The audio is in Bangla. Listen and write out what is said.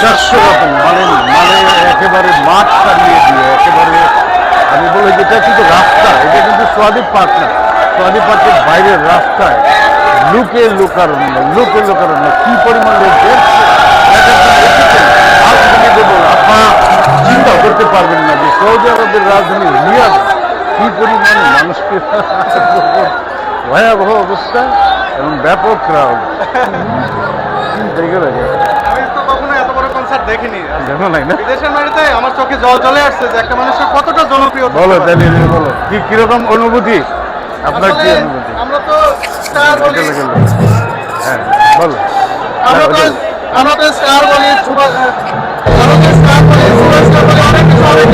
মানে মানে একেবারে মাঠ ছাড়িয়ে দিয়ে একেবারে আমি বলি যেটা কিন্তু রাস্তা এটা কিন্তু সোয়াদি পার্ক না। সোয়াদি পার্কের বাইরের রাস্তায় লুকে লুকারণ্য লুকে লুকারণ্য কি পরিমাণ লোক দেখছে এক একজন দেখেছেন, রাজধানী দেবো আপনারা চিন্তা করতে পারবেন না যে সৌদি আরবের রাজধানী রিয়াদ কি পরিমাণ মানুষকে ভয়াবহ অবস্থা এবং ব্যাপক ক্রাউড বড় দেখিনি। জানো নাই না? বিদেশের মাটিতে আমার চোখে জল চলে আসছে যে একটা মানুষের কতটা জনপ্রিয় বলো তাহলে বলো। কি কীরকম অনুভূতি? আপনার কি অনুভূতি? আমরা তো স্টার বলি। গেলে গেলে হ্যাঁ বলো। আমরা তো হ্যাঁ, আমরা তো স্টার বলি সুপার আমরা তো স্টার বলি সুপারস্টার বলি অনেক কিছু অনেক।